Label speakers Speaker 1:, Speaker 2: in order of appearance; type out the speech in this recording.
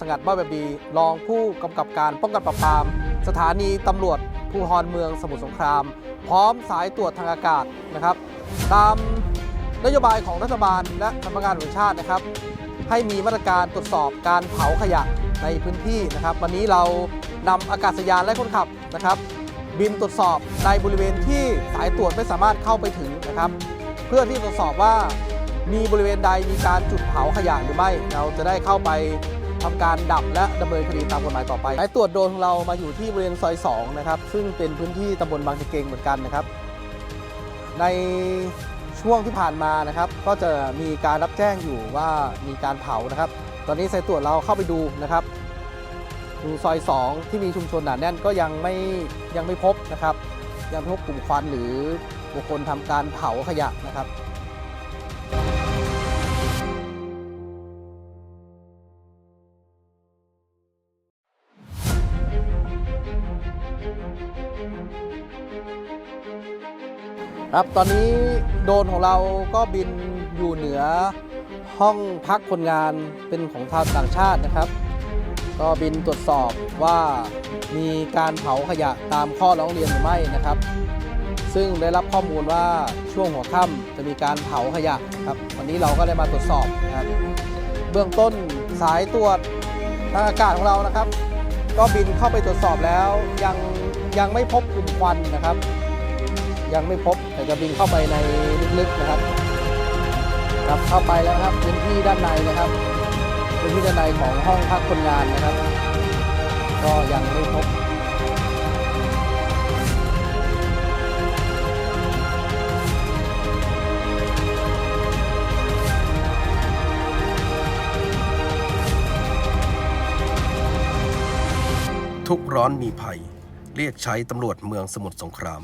Speaker 1: สงัดบ้าแบบดี รองผู้กำกับการป้องกันปราบปราม สถานีตำรวจภูธรเมืองสมุทรสงคราม พร้อมสายตรวจทางอากาศนะครับ ตามนโยบายของรัฐบาลและสำนักงานแห่งชาตินะครับ ให้มีมาตรการตรวจสอบการเผาขยะในพื้นที่นะครับ วันนี้เรานำอากาศยานและคนขับนะครับ บินตรวจสอบในบริเวณที่สายตรวจไม่สามารถเข้าไปถึงนะครับ เพื่อที่ตรวจสอบว่ามีบริเวณใดมีการจุดเผาขยะหรือไม่ เราจะได้เข้าไป ทำการดับและดำเนินคดีตามกฎหมายต่อไปสายตรวจโดรนของเรามาอยู่ที่บริเวณซอย2นะครับซึ่งเป็นพื้นที่ตำบลบางตะเกงเหมือนกันนะครับ ในช่วงที่ผ่านมานะครับ ก็จะมีการรับแจ้งอยู่ว่ามีการเผานะครับ ตอนนี้สายตรวจเราเข้าไปดูนะครับดูซอย 2 ที่มีชุมชนหนาแน่นก็ยังไม่ยังไม่พบนะครับ ยังพบกลุ่มควันหรือบุคคลทำการเผาขยะนะครับ ครับ ตอนนี้โดรนของเราก็บินอยู่เหนือห้องพักคนงานเป็นของชาวต่างชาตินะครับ ก็บินตรวจสอบว่ามีการเผาขยะตามข้อร้องเรียนหรือไม่นะครับ ซึ่งได้รับข้อมูลว่าช่วงหัวค่ำจะมีการเผาขยะครับวันนี้เราก็ได้มาตรวจสอบนะครับ เบื้องต้นสายตรวจทางอากาศของเรานะครับ ก็บินเข้าไปตรวจสอบแล้วยังยังไม่พบกลุ่มควันนะครับ ยังไม่พบแต่จะบินเข้าไปในลึกๆนะครับครับเข้าไปแล้วครับพื้นที่ด้านในนะครับพื้นที่ด้านในของห้องพักคนงานนะครับ ก็ยังไม่พบ
Speaker 2: ทุกร้อนมีภัย เรียกใช้ตำรวจเมืองสมุทรสงคราม